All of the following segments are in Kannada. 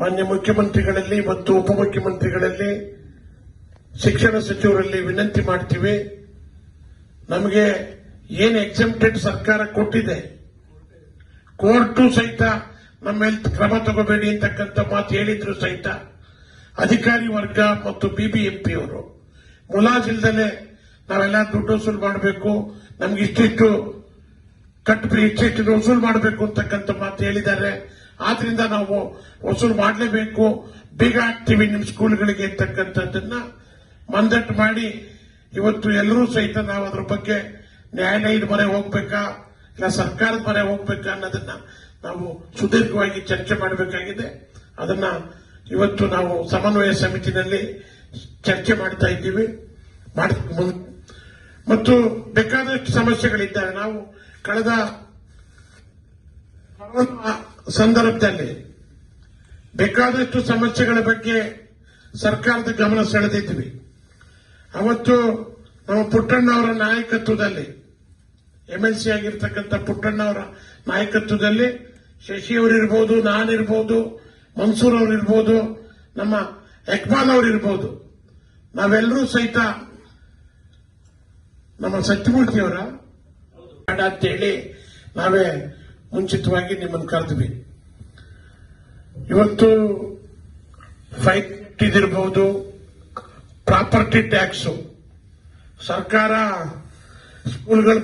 ಮಾನ್ಯ ಮುಖ್ಯಮಂತ್ರಿಗಳಲ್ಲಿ ಮತ್ತು ಉಪಮುಖ್ಯಮಂತ್ರಿಗಳಲ್ಲಿ ಶಿಕ್ಷಣ ಸಚಿವರಲ್ಲಿ ವಿನಂತಿ ಮಾಡ್ತೀವಿ. ನಮಗೆ ಏನು ಎಕ್ಸೆಂಪ್ಟೆಡ್ ಸರ್ಕಾರ ಕೊಟ್ಟಿದೆ? ಕೋರ್ಟು ಸಹಿತ ನಮ್ಮ ಮೇಲೆ ಕ್ರಮ ತಗೋಬೇಡಿ ಅಂತಕ್ಕಂಥ ಮಾತು ಹೇಳಿದ್ರು ಸಹಿತ ಅಧಿಕಾರಿ ವರ್ಗ ಮತ್ತು ಬಿಬಿಎಂಪಿ ಅವರು. ಮುಲಾಜಿಲ್ದಲೆ ನಾವೆಲ್ಲ ದುಡ್ಡು ವಸೂಲು ಮಾಡಬೇಕು. ನಮ್ಗೆ ಇಷ್ಟಿಷ್ಟು ಕಟ್ಟು ಇಷ್ಟಿಷ್ಟು ವಸೂಲು ಮಾಡಬೇಕು ಅಂತಕ್ಕಂಥ ಮಾತು ಹೇಳಿದ್ದಾರೆ. ಆದ್ರಿಂದ ನಾವು ವಸೂಲು ಮಾಡಲೇಬೇಕು. ಬೀಗ ಆಗ್ತೀವಿ ನಿಮ್ಮ ಸ್ಕೂಲ್ಗಳಿಗೆ ಅಂತಕ್ಕಂಥದ್ದನ್ನ ಮಂದಟ್ಟು ಮಾಡಿ ಇವತ್ತು ಎಲ್ಲರೂ ಸಹಿತ ನಾವು ಅದ್ರ ಬಗ್ಗೆ ನ್ಯಾಯಾಲಯದ ಮೊರೆ ಹೋಗ್ಬೇಕಾ, ಇಲ್ಲ ಸರ್ಕಾರದ ಮೊರೆ ಹೋಗ್ಬೇಕಾ ಅನ್ನೋದನ್ನ ನಾವು ಸುದೀರ್ಘವಾಗಿ ಚರ್ಚೆ ಮಾಡಬೇಕಾಗಿದೆ. ಅದನ್ನ ಇವತ್ತು ನಾವು ಸಮನ್ವಯ ಸಮಿತಿನಲ್ಲಿ ಚರ್ಚೆ ಮಾಡ್ತಾ ಇದ್ದೀವಿ. ಮತ್ತು ಬೇಕಾದಷ್ಟು ಸಮಸ್ಯೆಗಳಿದ್ದಾವೆ. ನಾವು ಕಳೆದ ಸಂದರ್ಭದಲ್ಲಿ ಬೇಕಾದಷ್ಟು ಸಮಸ್ಯೆಗಳ ಬಗ್ಗೆ ಸರ್ಕಾರದ ಗಮನ ಸೆಳೆದಿದ್ವಿ. ಅವತ್ತು ನಮ್ಮ ಪುಟ್ಟಣ್ಣ ಅವರ ನಾಯಕತ್ವದಲ್ಲಿ ಎಂಎಲ್ಸಿ ಆಗಿರ್ತಕ್ಕಂಥ ಪುಟ್ಟಣ್ಣವರ ನಾಯಕತ್ವದಲ್ಲಿ ಶಶಿ ಅವರಿರ್ಬೋದು ನಾನಿರ್ಬೋದು ಮನ್ಸೂರ್ ಅವರಿರ್ಬೋದು ನಮ್ಮ ಎಕ್ಬಾಲ್ ಅವರಿರ್ಬೋದು ನಾವೆಲ್ಲರೂ ಸಹಿತ ನಮ್ಮ ಸತ್ಯಮೂರ್ತಿಯವರ ಬೇಡ ಅಂತೇಳಿ ನಾವೇ ಮುಂಚಿತವಾಗಿ ನಿಮ್ಮನ್ನು ಕರೆದ್ವಿ. ಇವತ್ತು ಫೈಟ್ ಇದಿರಬಹುದು ಪ್ರಾಪರ್ಟಿ ಟ್ಯಾಕ್ಸ್ ಸರ್ಕಾರ ಸ್ಕೂಲ್ಗಳು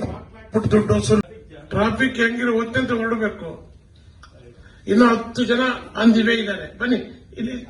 ಬಿಟ್ಟು ದುಡ್ಡು ಟ್ರಾಫಿಕ್ ಹೆಂಗಿರೋ ಒತ್ತಂತ ಹೊರಡಬೇಕು ಇನ್ನು ಹತ್ತು ಜನ ಅಂದಿವೆ ಇದ್ದಾರೆ. ಬನ್ನಿ, ಇಲ್ಲಿ